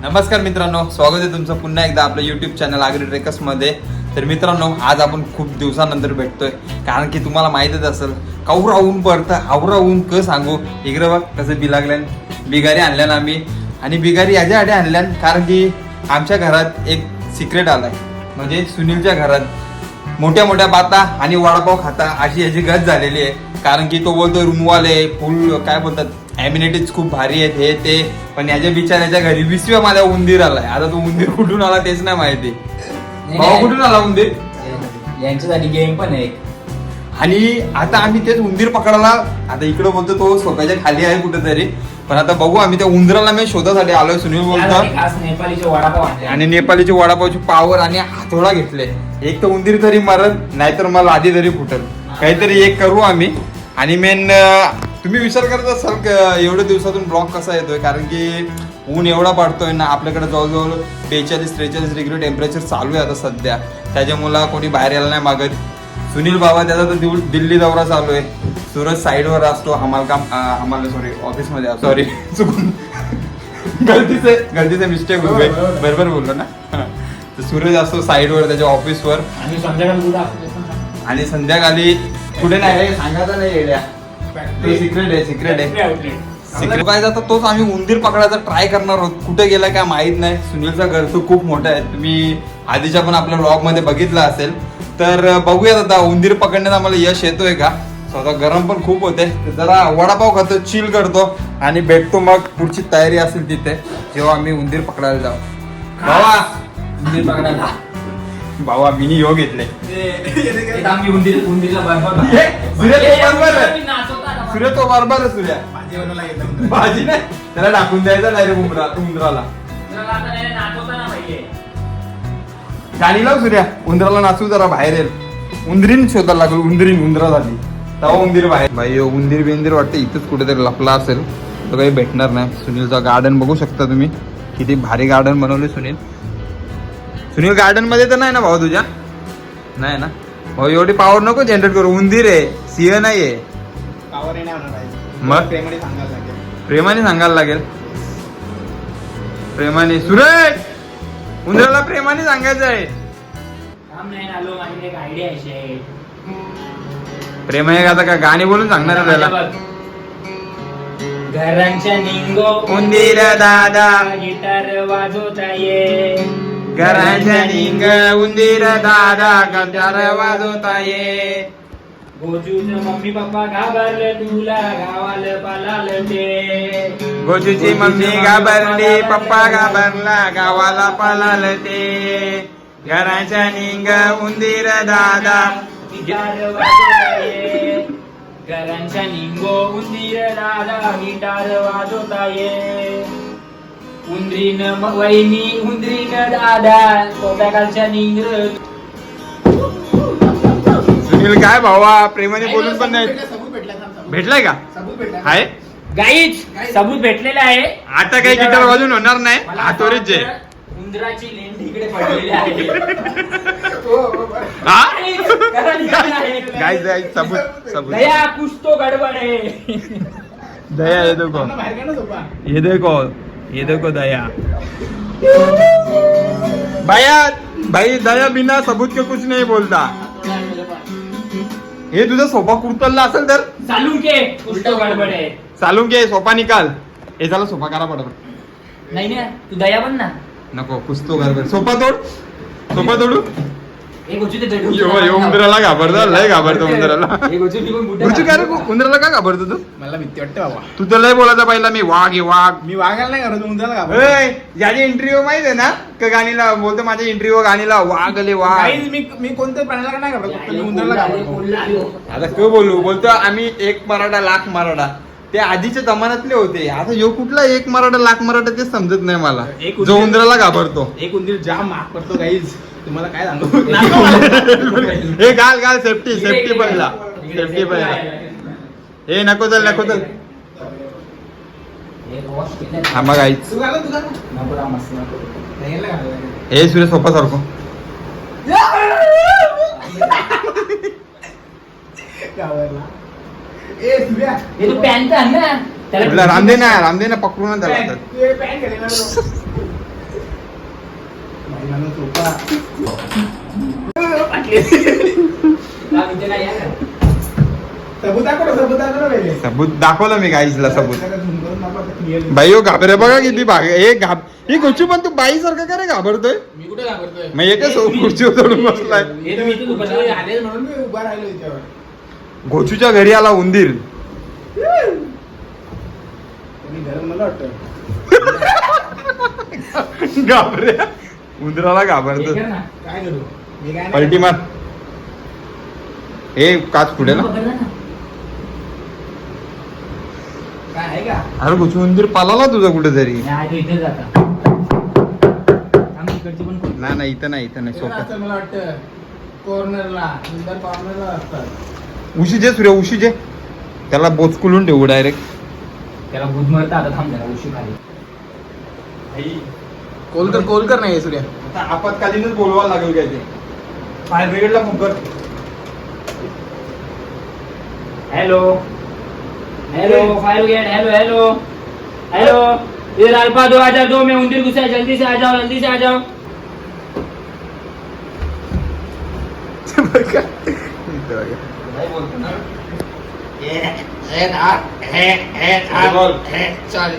नमस्कार मित्रांनो स्वागत आहे तुमचं पुन्हा एकदा आपलं युट्यूब चॅनल आगरी ट्रेकर्समध्ये तर मित्रांनो आज आपण खूप दिवसानंतर भेटतोय. कारण की तुम्हाला माहीतच असेल कावरा ऊन पडतं आवरा ऊन क सांगू? इकडे बघ कसं बी लागल्यान. बिगारी आणल्यान आम्ही. आणि बिगारी याच्यासाठी आणल्यान कारण की आमच्या घरात एक सिक्रेट आलाय. म्हणजे सुनीलच्या घरात. मोठ्या मोठ्या बाता आणि वडापाव खाता अशी याची गत झालेली आहे. कारण की तो बोलतो रूमवाले फुल काय बोलतात ॲम्युनिटीज खूप भारी आहेत हे ते. पण याच्या बिचाऱ्याच्या घरी विसव्या माझ्या उंदीर आलाय. आता तो उंदीर कुठून आला तेच नाही माहिती. कुठून आला उंदीर? यांच्यासाठी गेम पण आहे. आणि आता आम्ही तेच उंदीर पकडायला आता इकडे बोलतो तो स्वतःच्या खाली आहे कुठेतरी. पण आता बघू आम्ही त्या उंदराला मी शोधासाठी आलोय सुनील बोलतो आणि नेपाळीची वडापावची पावर आणि हातोडा घेतले. एक तर उंदीर तरी मरत नाहीतर मला आधी तरी फुटल. काहीतरी एक करू आम्ही. आणि मेन तुम्ही विचार करत असाल एवढ्या दिवसातून ब्लॉग कसा येतोय? कारण की ऊन एवढा पडतोय ना आपल्याकडे जवळजवळ बेचाळीस त्रेचाळीस डिग्री टेम्परेचर चालू आहे आता सध्या. त्याच्यामुळं कोणी बाहेर यायला नाही मागत. सुनील बाबा त्याचा तर दिल्ली दौरा चालू आहे. सूरज साईडवर असतो आम्हाला काम आम्हाला सॉरी ऑफिसमध्ये सॉरी चुकून गलतीचे गलतीचे मिस्टेक होते बरोबर बोललो ना. तर सूरज असतो साईडवर त्याच्या ऑफिसवर. आणि संध्याकाळी आणि संध्याकाळी कुठे नाही सांगायचं नाही सिक्रेट आहे सिक्रेट आहे. पाहिजे आता तोच आम्ही उंदीर पकडायचा ट्राय करणार आहोत. कुठे गेला काय माहीत नाही. सुनीलचं घर तर खूप मोठं आहे. तुम्ही आधीच्या पण आपल्या ब्लॉगमध्ये बघितलं असेल. तर बघूयात आता उंदीर पकडण्यात आम्हाला यश येतोय का? स्वतः गरम पण खूप होते. जरा वडापाव खातो चिल करतो आणि भेटतो मग पुढची तयारी असेल तिथे. जेव्हा आम्ही उंदीर पकडायला जाऊ. भावा उंदीर पकडायला. भावा मिनी योग घेतले. उंदीर उंदीरला बरोबर सूर्य तो बरोबर. मी. सूर्य सूर्या भाजी नाही. त्याला टाकून द्यायचा नाही रे उंदरा उंदराला. गाणी लाव सूर्या उंदराला नाचू जरा बाहेर येईल उंदरीन शोधायला लागलो. उंदरीन उंदरा झाली. तेव्हा उंदीर बाहेर. भाई उंदीर बिंदीर वाटतं इथंच कुठेतरी लपला असेल. तो काही भेटणार नाही. सुनीलचा गार्डन बघू शकता तुम्ही. किती भारी गार्डन बनवले सुनील. सुनील गार्डनमध्ये तर नाही ना भाऊ तुझ्या? नाही ना? भाऊ एवढी पावर नको जनरेट करू. उंदीर आहे. सिंह नाही. आहे मग? प्रेमाने सांगायला लागेल. प्रेमाने सुरेश! उंदराला प्रेमाने सांगायचं आहे. काम नाही आलो माझी एक आयडिया आहे. शेठ. प्रेमाने आता का गाणी बोलून सांगणार आहे त्याला. घरांच्या निंगो उंदीर दादा. गिटार वाजवता ये घराच्या निंग उंदीर दादा. गटार वाजवता ये मम्मी पप्पा घाबरले तुला गावाला पालाल ते गोजूची मम्मी घाबरली पप्पा घाबरला. गावाला पळाल ते घराच्या निंग उंदीर दादा. गिटार घरांच्या निंगो उंदीर दादा गिटार वाजवता ये उंदरीन वहिनी उंदरीन दादा कोप्याकालच्या निंगर सुनील काय भावा प्रेमाने बोलून पण नाही. भेटलाय का? आहे गाईच सबूत भेटलेला आहे. आता काही गिटार वाजून होणार नाही. हातोरीच आहे वाटतं, उंदराची लेंडी इकडे पडलेली आहे. हा आहे. गाईज गाईज सबूत सबूत. दया कुछ तो गडबड आहे. दया ये देखो. ये देखो ये देखो दया. भैया भाई दया बिना सबूत के कुछ नहीं बोलता. हे तुझा सोफा कुर्तलला असेल तर? चालू के तो गडबड आहे. चालून घे सोफा निकाल. हे झाला सोफा करा पडत नाही ना तू दया बन ना. नको कुस्तो गडबड. सोफा तोड. सोफा तोडू. एक गोचू ते दडू. यो यो उंदराला घाबरतो लय घाबरतो उंदराला. काय रे उंदराला का घाबरतो तू? मला भीती वाटते बाबा. तू तर लय बोलायचा पहिला मी वाघ आहे वाघ. मी वागायला नाही करत उंदराला घाबरतो. ज्याची इंटरव्ह्यू माहीत आहे ना? का गाणीला बोलतो माझ्या इंटरव्ह्यू गाणीला वाघ आले वाघ. मी मी कोणत्या प्राण्याला नाही घाबरत उंदराला घाबरतो. आता काय बोलू बोलतो आम्ही एक मराठा लाख मराठा. ते आधीच्या जमान्यातले होते. आता यो कुठला एक मराठा लाख मराठा ते समजत नाही मला. एक जो उंदीर- उंदराला घाबरतो. एक उंदीर जाम माफ करतो काहीच तुम्हाला काय सांगू? हे घाल घाल सेफ्टी सेफ्टी पहिला. सेफ्टी पहिला. हे नको चल नको चल. थांबा गाईच तू घाला तू घाला. नको राव, मस्त नको. नाही यायला घालायला. हे सूर्य सोपा सारखो. घाबरला. हे तू पॅन्ट आण ना. रामदे ना रामदे ना पकडून त्याला. हे? सबूत दाखवलं मी गाईजला सबूत. बाई हो घाबरे बघा किती भाग हे घाब ही गोचू पण तू बाई सारखं का रे घाबरतोय? मी कुठे घाबरतोय? मग एकच खुर्चीवर चढून बसलाय. हे उभा राहिलो. आले म्हणून मी उभा राहिलो इथे घोचूच्या घरी आला उंदीर. मला वाटतं. उंदराला घाबरतो. ना. काय करू? पलटी मार. हे काच पुढे ना. ना. अरे घोचू उंदीर पालाला तुझा कुठेतरी. नाही, तो इथेच जाता. थांब, इकडची पण खोल. नाही इथं नाही इथं नाही सोपा मला वाटतं. कॉर्नरला कॉर्नरला असतात. उशीचे सूर्य उशीचे त्याला बोचकुलून ठेवू डायरेक्ट त्याला भूत मरतं आता थांब जरा उशी खाली कोलकर कोलकर नाही सूर्या. आता आपत्कालीनच बोलवायला लागेल काय ते? फायर ब्रिगेडला फोन कर. Hello hello fire brigade hello hello hello इधर अल्फा दो हजार दो में उंदीर घुसा जल्दी से आ जाओ जल्दी से आ जाओ. बोलतो ना.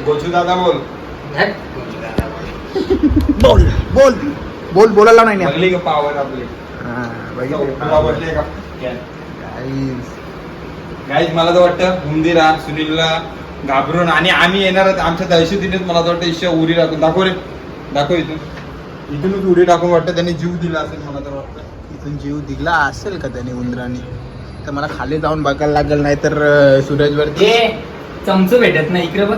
बोल. दादा बोल. बोल बोल बोल बोलायला नाही ना. बघली का पावर आपली? हा, बघितलं. तुला वाटले का? Guys. गाईज मला तर वाटतं उंदिरा सुनीलला घाबरून आणि आम्ही येणार आहोत. आमच्या दहशतीनेच मला तर वाटतं ईशा उरी टाकून. दाखव रे. दाखव इथून. इथूनच उडी टाकून वाटतं. त्यांनी जीव दिला असेल मला तर वाटतं. इथून जीव दिला असेल का त्याने उंदराने? तर मला खाली जाऊन बघायला लागेल नाही तर सूरजवरती. ये चमच भेटत नाही इकडे बघ.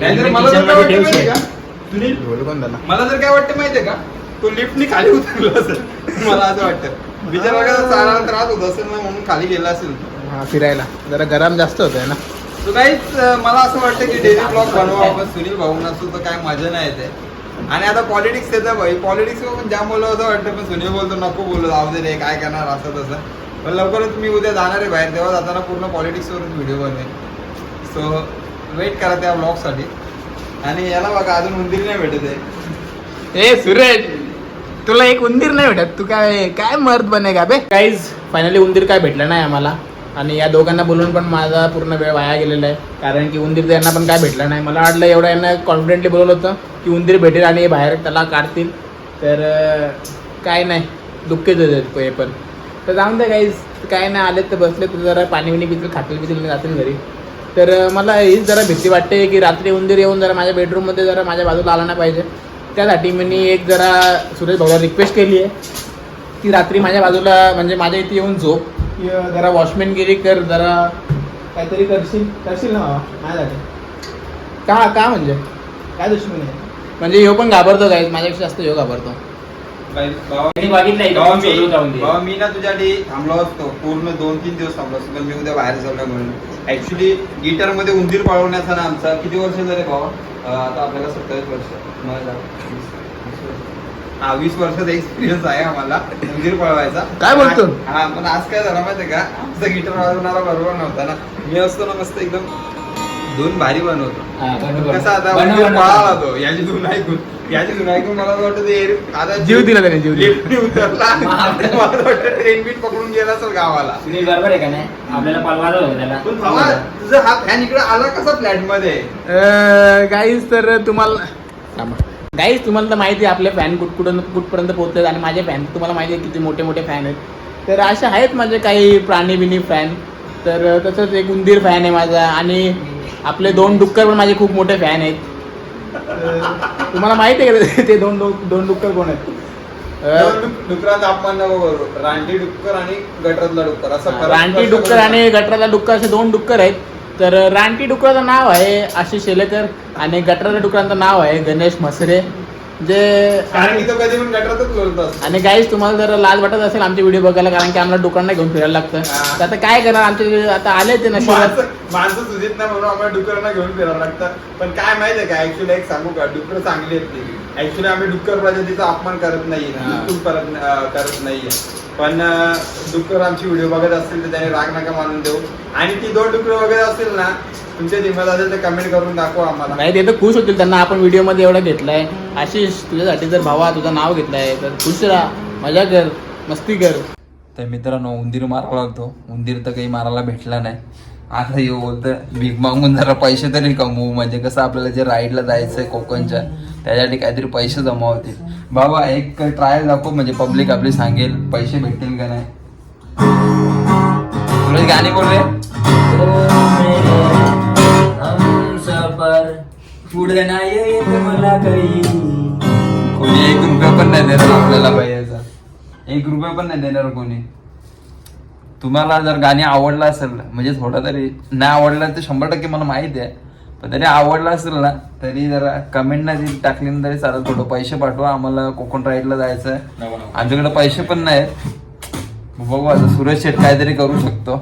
नाहीतर मला तर काय वाटतं माहितीये का? सुनील बोल कोण झाला मला तर काय वाटतं माहितीये का? तो लिफ्टनी खाली उतरला असेल. मला असं वाटतं. बिचारा का चालायला त्रास होत असेल ना म्हणून खाली गेला असेल हा फिरायला. जरा गरम जास्त होत आहे ना. तो काहीच मला असं वाटतं की डेली ब्लॉग बनवा आपण सुनील भाऊ नसतो तर काय मजा नाही येते. आणि आता पॉलिटिक्स येतं भाई. पॉलिटिक्स पण जाम बोललं असं वाटतं पण सुनील बोलतो नको बोलू जाऊ दे रे काय करणार असं तसं. पण लवकरच मी उद्या जाणार आहे बाहेर. तेव्हा जाताना पूर्ण पॉलिटिक्सवरच व्हिडिओ बनेल सो वेट करा त्या ब्लॉगसाठी आणि याला बघा अजून उंदीर नाही भेटत आहे. ए सुरेश तुला एक उंदीर नाही भेटत. तू काय काय मर्द बने का बे. काहीच फायनली उंदीर काय भेटलं नाही आम्हाला. आणि या दोघांना बोलून पण माझा पूर्ण वेळ वाया गेलेला आहे. कारण की उंदीर त्यांना पण काय भेटलं नाही. मला वाटलं एवढं यांना कॉन्फिडेंटली बोलवलं होतं की उंदीर भेटेल आणि बाहेर त्याला काढतील. तर काय नाही. दुःखच होते हे पण. तर जाऊन द्या काहीच काय नाही आले तर बसले तर जरा पाणी बिणी पितील खातील पितील आणि जातील घरी. तर मला हीच जरा भीती वाटते की रात्री उंदीर येऊन जरा माझ्या बेडरूममध्ये जरा माझ्या बाजूला आला नाही पाहिजे. त्यासाठी मी एक जरा सुरेश भाऊला रिक्वेस्ट केली आहे. की रात्री माझ्या बाजूला म्हणजे माझ्या इथे येऊन झोप. जरा वॉचमॅनगिरी कर जरा काहीतरी करशील करशील ना बाबा माझ्यासाठी. का का म्हणजे? काय दुश्मन आहे? म्हणजे ह्यो पण घाबरतो काय माझ्यापेक्षा जास्त ह्यो घाबरतो. भावा मी ना तुझ्यासाठी थांबलो असतो. पूर्ण दोन तीन दिवस थांबलो असतो. पण मी उद्या बाहेर चाललो म्हणून. ऍक्च्युली गिटारमध्ये उंदीर पळवण्याचा ना आमचा किती वर्ष झाले भावा? आता आपल्याला सत्तावीस वर्ष. मला वीस-. हा वीस वर्षाचा एक्सपिरियन्स आहे आम्हाला उंदीर पळवायचा. काय बोलतो? हा पण आज काय झालं माहितीये का? आमचा गिटार वाजवणारा बरोबर नव्हता ना. मी असतो ना मस्त एकदम दोन भारी बनवतो. हा, बनव, कसा आता. पळाला तो याची धून ऐकून. याची ऐकून मला असं वाटतं ते आता जीव दिला त्याने जीव दिला. उतरला. मला वाटतं पकडून गेला असेल गावाला. सुनील बरोबर आहे का नाही? आपल्याला पळवायला होतं त्याला. पण भावा तुझा हा फॅन इकडे आला कसा फ्लॅटमध्ये गाईज तर तुम्हाला गाईज तुम्हाला तर माहिती आहे आपले फॅन कुठ कुठं कुठपर्यंत पोहोचतात आणि माझे फॅन तुम्हाला माहिती आहे किती मोठे मोठे फॅन आहेत. तर असे आहेत माझे काही प्राणी बिनी फॅन तर तसंच एक उंदीर फॅन आहे माझा आणि आपले दोन डुक्कर पण माझे खूप मोठे फॅन आहेत. तुम्हाला माहिती आहे का ते दोन डु- दोन डुक्कर कोण आहेत? डुक- डुकरांचा करू. रानटी डुक्कर आणि गटरातला डुक्कर. असं रानटी डुक्कर आणि डुक्कर असे दोन डुक्कर आहेत. तर रानटी डुक्कराचं नाव आहे आशिष शेलेकर आणि गटराच्या डुकराचं नाव आहे गणेश म्हसरे. जे कारण की तो कधी पण गटरातच आणि गाईज तुम्हाला जर लाज वाटत असेल आमचे व्हिडिओ बघायला कारण की आम्हाला दुकानला घेऊन फिरायला लागतं. तर आता काय करणार आमचे आता आले ते नशिबात. माणसं माणसं सुजित ना म्हणून आम्हाला डुकरांना घेऊन फिरावं लागतं. पण काय माहितीये का ऍक्च्युली एक सांगू का? डुकर चांगली आहेत ती. ऍक्च्युली आम्ही डुक्कर प्रजातीचा अपमान करत हा. बिलकुल करत नाहीये पण डुक्कर आमची व्हिडिओ बघत असतील तर त्याने राग नका मानून देऊ. आणि ती दोन डुकर बघत असतील ना तुमच्या जिम्मत असेल तर कमेंट करून दाखवा आम्हाला. नाही ते तर खुश होतील. त्यांना आपण व्हिडिओमध्ये एवढा घेतलाय. आशिष तुझ्यासाठी जर भावा तुझं नाव घेतलंय तर खुश राहा. मजा कर. मस्ती कर. तर मित्रांनो उंदीर मारावा लागतो उंदीर तर काही मारायला भेटला नाही. आता येऊ बोलतं भीक मागून जरा पैसे तरी कमवू. म्हणजे कसं आपल्याला जे राईडला जायचं आहे कोकणच्या त्यासाठी काहीतरी पैसे जमा होतील बाबा एक ट्रायल दाखव. म्हणजे पब्लिक आपली सांगेल पैसे भेटतील का नाही. तुला गाणी बोल पुढे नाही येत मला काही. कोणी एक रुपया पण नाही देणार आपल्याला पाहिजेचा एक रुपया पण नाही देणार कोणी. तुम्हाला जर गाणी आवडलं असेल म्हणजे थोडं तरी नाही आवडलं तर शंभर टक्के मला माहिती आहे. पण तरी आवडलं असेल ना तरी जरा कमेंट नाही टाकली ना तरी चालेल. थोडं पैसे पाठवा. आम्हाला कोकण राईडला जायचं आहे आमच्याकडे पैसे पण नाहीत. बघू आता सुरेश शेट काहीतरी करू शकतो.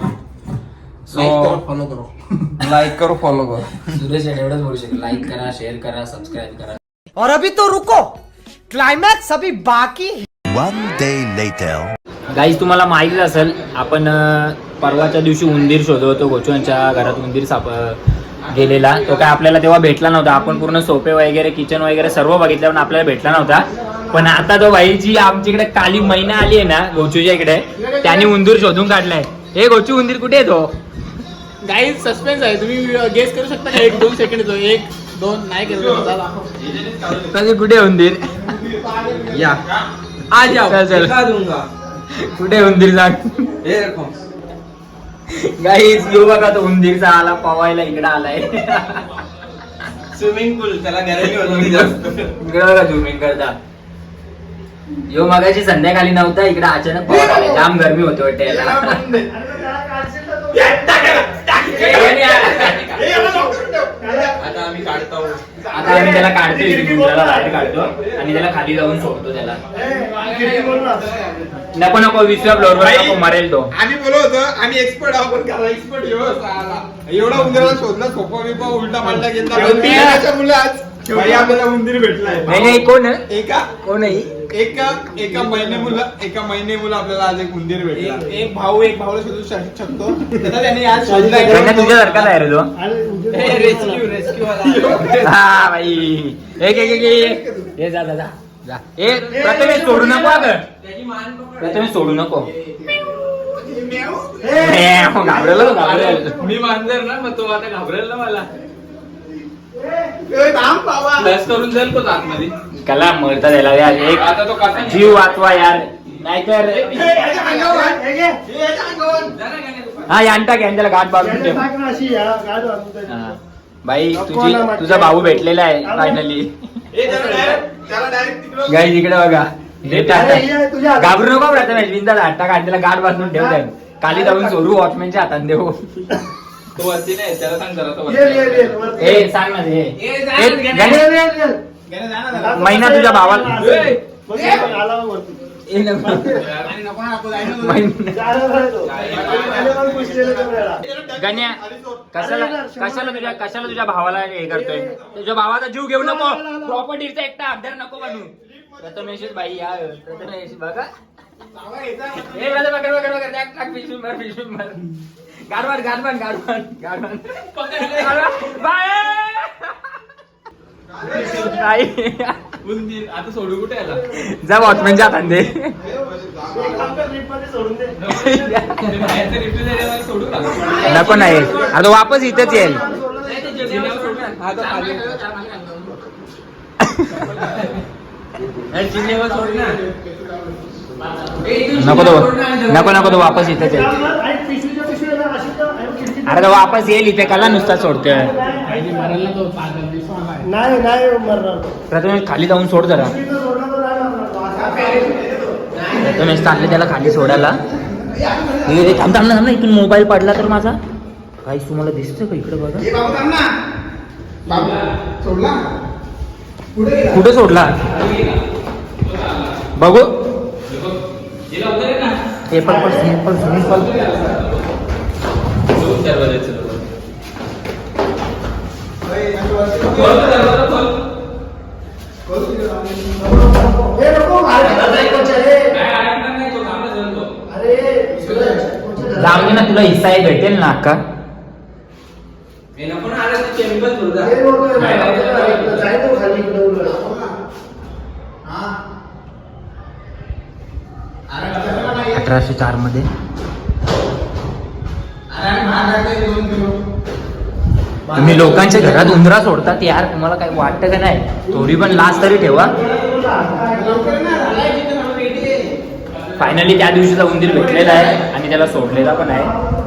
सो फॉलो करो लाईक करू. फॉलो करू सुरेश एवढंच बोलू शकतो लाईक करा शेअर करा सबस्क्राईब करा. और अभी तो रुको. क्लाइमैक्स अभी बाकी है. One day later. गाईज तुम्हाला माहितीच असेल आपण अं, परवाच्या दिवशी उंदीर शोधत होतो गोचूंच्या घरात उंदीर साप अं, गेलेला. तो काय आपल्याला तेव्हा भेटला नव्हता. आपण पूर्ण सोपे वगैरे किचन वगैरे सर्व बघितलं पण आपल्याला भेटला नव्हता. पण आता तो भाई जी आमच्याकडे काली महिना आली आहे ना गोचूच्या इकडे त्याने उंदीर शोधून काढलाय. हे गोचू उंदीर कुठे आहे काही सस्पेन्स आहे. तुम्ही गेस करू शकता का? एक दोन सेकंड तो एक दोन नाही कधी कुठे उंदीर? या. आ जाओ चल चल. कुठे उंदीर हे देखो. गाईज येऊ बघा तो उंदीरचा आला पवायला इकडे आलाय. स्विमिंग पूल त्याला गॅरंटी होती जास्त इकडे बघा झुमिंग करता. यो मगाची संध्याकाळी नव्हता इकडे अचानक पवार आले जाम गरमी होती वाटते याला. आता आम्ही काढतो. आता आम्ही त्याला काढतो बाहेर काढतो आणि त्याला खाली जाऊन सोडतो त्याला. नको नको विसरा फ्लोअरवर नको मरेल तो. आम्ही बोलत होतो आम्ही एक्सपर्ट आहोत पण एक्सपर्ट एवढा उंदराला शोधला सोपा बिपा उलटा पालटा गेला शेवटी- त्याच्यामुळे आज भाई आपल्याला उंदीर भेटलाय. नाही नाही कोण आहे? एका? कोण आहे एका एका महिने मुलं एका महिने मुलं आपल्याला आज एक उंदीर भेटला. एक एक भाऊ एक भाऊला शोधू शक- शकतो. त्याने आज रे तो. रेस्क्यू रेस्क्यू हा भाई एक एक एक एक. जा जा जा. जा. ए प्रथमेश सोडू नको अगं प्रथमेश सोडू नको. म्याव, घाबरेल तो, घाबरेल मी मांजर ना मग तो आता घाबरेल ना मला. प्लस करून जाईल तो आतमध्ये. कला मरता त्याला यार एक जीव वाचवा यार. नाहीतर हा यांटा घ्या त्याला गाठ बांधून ठेव. हा. बाई तुझी तुझा भाऊ भेटलेला आहे फायनली गाई इकडे बघा. हे. घाबरू नको प्रथमेश बिंदा हट्टा काढ त्याला गाठ बांधून ठेव त्याला. खाली जाऊन सोडू वॉचमॅनच्या हातात देऊ. तो वरती नाही त्याला सांग जरा तो वरती. हे सांग ना ते. हे, गणेश, महिना तुझ्या भावाला हे नको. महिना. गण्या कशाला कशाला तुझ्या कशाला तुझ्या भावाला हे करतोय तुझ्या भावाचा जीव घेऊ नको प्रॉपर्टीचा एकटा अभ्यार नको बनू प्रथमेश बाई या प्रथमेश बघा हे बघा बघा बघा बघा टाक टाक पिशवी मार पिशवी मार गाडवान गाडवान गाडवान गाडवान गाडवान. बाय आई. उंदीर आता सोडू कुठे याला? जा दे. बाहेरचं सोडू का? नको नाही आता वापस इथेच येईल. हा तो खाली नको तो नको नको तो वापस इथेच येईल. अरे तो वापस येईल इथे कला नुसता सोडतोय. मरायला तो पागल. नाही नाही मरणार प्रथमेश खाली जाऊन सोड जरा. प्रथमेश चालले त्याला खाली सोडायला. हे थांब थांब ना थांब ना. इथून मोबाईल पडला तर माझा. काहीच तुम्हाला दिसतं का इकडे बघा? हे बाबू थांब ना. बाबू सोडला? कुठे सोडला? बघू. हे पण पण सिंपल हे जाऊ दे ना तुला हिस्सा भेटेल ना अक्का? अठराशे चारमध्ये तुम्ही लोकांच्या घरात उंदरा सोडतात यार तुम्हाला काही वाटतं का नाही? थोडी पण लास्ट तरी ठेवा. फायनली त्या दिवशीचा उंदीर भेटलेला आहे आणि त्याला सोडलेला पण आहे.